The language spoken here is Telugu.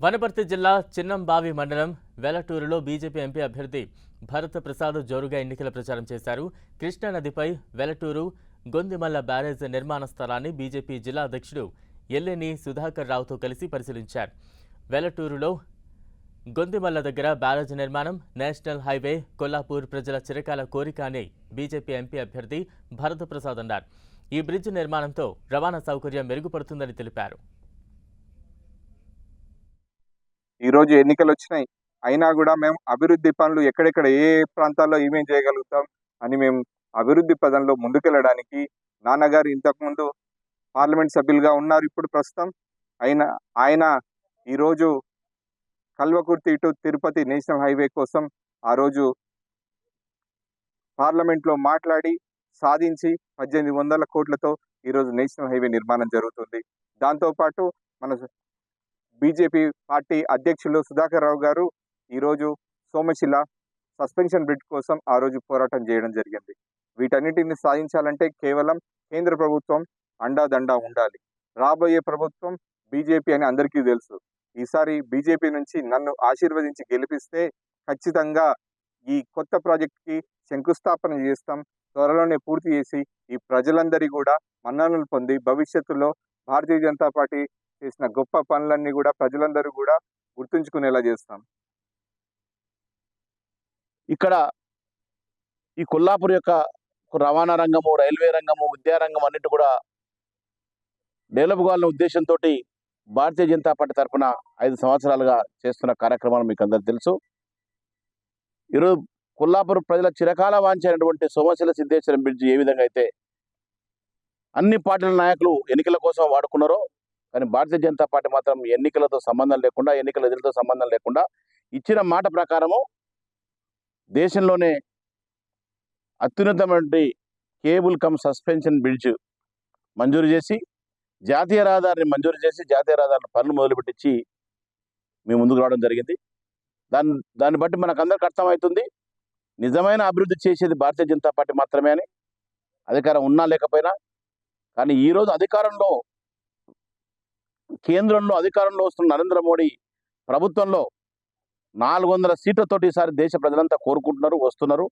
వనపర్తి జిల్లా చిన్నంబావి మండలం వెలటూరులో బీజేపీ ఎంపీ అభ్యర్థి భరత ప్రసాద్ జోరుగా ఎన్నికల ప్రచారం చేశారు. కృష్ణానదిపై వెలటూరు గొందిమల్ల బ్యారేజ్ నిర్మాణ స్థలాన్ని బీజేపీ జిల్లా అధ్యక్షుడు ఎల్లేని సుధాకర్ రావుతో కలిసి పరిశీలించారు. వెలటూరులో గొందిమల్ల దగ్గర బ్యారేజ్ నిర్మాణం నేషనల్ హైవే కొల్లాపూర్ ప్రజల చిరకాల కోరిక అని బీజేపీ ఎంపీ అభ్యర్థి భరత ప్రసాద్ అన్నారు. ఈ బ్రిడ్జ్ నిర్మాణంతో రవాణా సౌకర్యం మెరుగుపడుతుందని తెలిపారు. ఈ రోజు ఎన్నికలు వచ్చినాయి. అయినా కూడా మేము అభివృద్ధి పనులు ఎక్కడెక్కడ ఏ ప్రాంతాల్లో ఏమేం చేయగలుగుతాం అని మేము అభివృద్ధి పదంలో ముందుకెళ్ళడానికి నాన్నగారు ఇంతకుముందు పార్లమెంట్ సభ్యులుగా ఉన్నారు. ఇప్పుడు ప్రస్తుతం అయిన ఆయన ఈరోజు Kalwakurthy to Tirupati national highway కోసం ఆ రోజు పార్లమెంట్లో మాట్లాడి సాధించి పద్దెనిమిది వందల కోట్లతో ఈరోజు నేషనల్ హైవే నిర్మాణం జరుగుతుంది. దాంతోపాటు మన బీజేపీ పార్టీ అధ్యక్షులు సుధాకర్ రావు గారు ఈరోజు సోమశిల సస్పెన్షన్ బ్రిడ్ కోసం ఆ రోజు పోరాటం చేయడం జరిగింది. వీటన్నిటిని సాధించాలంటే కేవలం కేంద్ర ప్రభుత్వం అండాదండా ఉండాలి. రాబోయే ప్రభుత్వం బీజేపీ అని అందరికీ తెలుసు. ఈసారి బీజేపీ నుంచి నన్ను ఆశీర్వదించి గెలిపిస్తే ఖచ్చితంగా ఈ కొత్త ప్రాజెక్ట్కి శంకుస్థాపన చేస్తాం త్వరలోనే పూర్తి చేసి ఈ ప్రజలందరి కూడా మన్ననలు పొంది భవిష్యత్తులో భారతీయ జనతా పార్టీ చేసిన గొప్ప పనులన్నీ కూడా ప్రజలందరూ కూడా గుర్తుంచుకునేలా చేస్తాం. ఇక్కడ ఈ కొల్లాపూర్ యొక్క రవాణా రంగము రైల్వే రంగము విద్యారంగం అన్నిటి కూడా డెవలప్ కావాలనే ఉద్దేశంతో భారతీయ జనతా పార్టీ తరఫున ఐదు సంవత్సరాలుగా చేస్తున్న కార్యక్రమాలు మీకు అందరికి తెలుసు. ఈరోజు కొల్లాపూర్ ప్రజల చిరకాల వాంఛైనటువంటి సోమశిల సిద్ధేశ్వరం బ్రిడ్జ్ ఏ విధంగా అయితే అన్ని పార్టీల నాయకులు ఎన్నికల కోసం వాడుకున్నారో కానీ భారతీయ జనతా పార్టీ మాత్రం ఎన్నికలతో సంబంధం లేకుండా ఎన్నికల ఎదురుతో సంబంధం లేకుండా ఇచ్చిన మాట ప్రకారము దేశంలోనే అత్యున్నతమైన కేబుల్ కమ్ సస్పెన్షన్ బ్రిడ్జ్ మంజూరు చేసి జాతీయ రహదారిని మంజూరు చేసి జాతీయ రహదారిని పనులు మొదలుపెట్టించి మేము ముందుకు రావడం జరిగింది. దాన్ని దాన్ని బట్టి మనకు అందరికి అర్థమవుతుంది. నిజమైన అభివృద్ధి చేసేది భారతీయ జనతా పార్టీ మాత్రమే అని. అధికారం ఉన్నా లేకపోయినా. కానీ ఈరోజు అధికారంలో కేంద్రంలో అధికారంలో వస్తున్న నరేంద్ర మోడీ ప్రభుత్వంలో నాలుగు వందల సీట్లతోటి ఈసారి దేశ ప్రజలంతా కోరుకుంటున్నారు వస్తున్నారు.